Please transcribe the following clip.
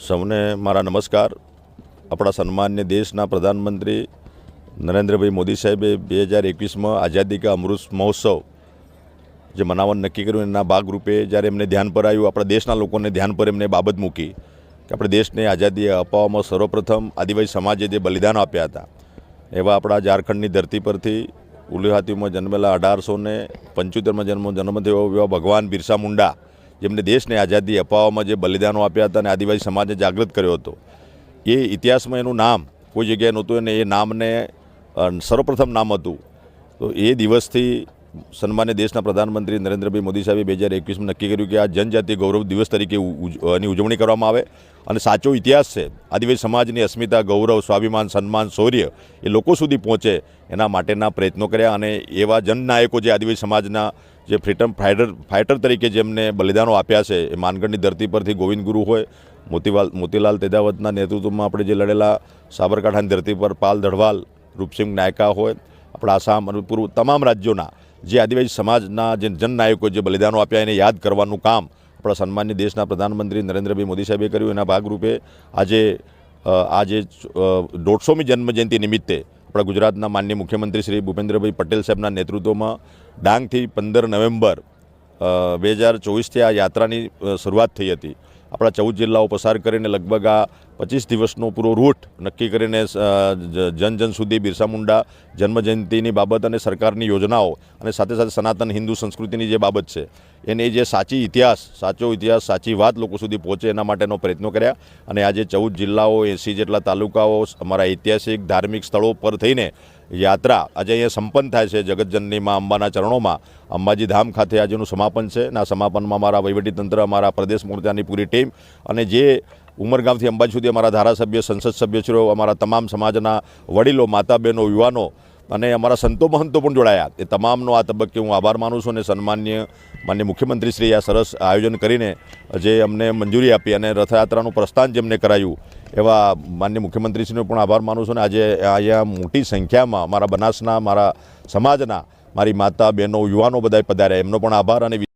સૌને મારા નમસ્કાર. આપણા સન્માન્ય દેશના પ્રધાનમંત્રી નરેન્દ્રભાઈ મોદી સાહેબે બે હજાર એકવીસમાં આઝાદી કા અમૃત મહોત્સવ જે મનાવવાનું નક્કી કર્યું, એના ભાગરૂપે જ્યારે એમને ધ્યાન પર આવ્યું, આપણા દેશના લોકોને ધ્યાન પર એમને બાબત મૂકી કે આપણે દેશને આઝાદી અપાવવામાં સર્વપ્રથમ આદિવાસી સમાજે જે બલિદાન આપ્યા હતા, એવા આપણા ઝારખંડની ધરતી પરથી ઉલિહાતીમાં જન્મેલા અઢારસો ને પંચોતેરમાં જન્મ જન્મ થયો એવા ભગવાન બિરસા મુંડા જેમને દેશને આઝાદી અપાવવામાં જે બલિદાનો આપ્યા હતા અને આદિવાસી સમાજને જાગૃત કર્યો હતો, એ ઇતિહાસમાં એનું નામ, કોઈ જગ્યાએ નહોતું અને એ નામને સર્વપ્રથમ નામ હતું. તો એ દિવસથી સન્માન્ય દેશના પ્રધાનમંત્રી નરેન્દ્રભાઈ મોદી સાહેબે બે હજાર એકવીસમાં નક્કી કર્યું કે આ જનજાતિ ગૌરવ દિવસ તરીકે એની ઉજવણી કરવામાં આવે અને સાચો ઇતિહાસ છે. આદિવાસી સમાજની અસ્મિતા, ગૌરવ, સ્વાભિમાન, સન્માન, શૌર્ય એ લોકો સુધી પહોંચે એના માટેના પ્રયત્નો કર્યા અને એવા જનનાયકો જે આદિવાસી સમાજના જે ફ્રીડમ ફાઇટર ફાઇટર તરીકે જેમને બલિદાનો આપ્યા છે, એ માનગઢની ધરતી પરથી ગોવિંદ ગુરુ હોય, મોતીવાલ, મોતીલાલ તેદાવતના નેતૃત્વમાં આપણે જે લડેલા સાબરકાંઠાની ધરતી પર પાલ ધડવાલ, રૂપસિંહ નાયકા હોય, આપણા આસામ અને પૂર્વ તમામ રાજ્યોના જે આદિવાસી સમાજના જે જનનાયકો જે બલિદાનો આપ્યા એને યાદ કરવાનું કામ આપણા સન્માન્ય દેશના પ્રધાનમંત્રી નરેન્દ્રભાઈ મોદી સાહેબે કર્યું. એના ભાગરૂપે આજે આજે દોઢસોમી જન્મજયંતિ નિમિત્તે આપણા ગુજરાતના માનનીય મુખ્યમંત્રી શ્રી ભૂપેન્દ્રભાઈ પટેલ સાહેબના નેતૃત્વમાં ડાંગથી પંદર નવેમ્બર બે હજાર ચોવીસથી આ યાત્રાની શરૂઆત થઈ હતી. આપણા ચૌદ જિલ્લાઓ પસાર કરીને લગભગ આ પચીસ દિવસનો પૂરો રૂટ નક્કી કરીને જન જન સુધી બિરસા મુંડા જન્મજયંતિની બાબત અને સરકારની યોજનાઓ અને સાથે સાથે સનાતન હિન્દુ સંસ્કૃતિની જે બાબત છે, એને જે સાચી ઇતિહાસ, સાચો ઇતિહાસ, સાચી વાત લોકો સુધી પહોંચે એના માટેનો પ્રયત્નો કર્યા. અને આજે ચૌદ જિલ્લાઓ, એંસી જેટલા તાલુકાઓ, અમારા ઐતિહાસિક, ધાર્મિક સ્થળો પર થઈને યાત્રા આજે અહીંયા સંપન્ન થાય છે જગતજનની માં અંબાના ચરણોમાં. અંબાજી ધામ ખાતે આજેનું સમાપન છે. અને આ સમાપનમાં અમારા વહીવટીતંત્ર, અમારા પ્રદેશ મોરચાની પૂરી ટીમ અને જે ઉમરગામથી અંબાજી સુધી અમારા ધારાસભ્ય, સંસદ સભ્યશ્રીઓ, અમારા તમામ સમાજના વડીલો માતા બહેનો યુવાનો અને અમારા સંતો મહંતો પણ જોડાયા. એ તમામનો આ તબક્કે હું આભાર માનું છું અને સન્માન્ય, માન્ય મુખ્યમંત્રીશ્રીએ આ સરસ આયોજન કરીને જે અમને મંજૂરી આપી અને રથયાત્રાનું પ્રસ્થાન જેમને કરાયું, એવા માન્ય મુખ્યમંત્રીશ્રીનો પણ આભાર માનું છું અને આજે અહીંયા મોટી સંખ્યામાં મારા બનાસના, મારા સમાજના, મારી માતા બહેનો યુવાનો બધાએ પધાર્યા. એમનો પણ આભાર અને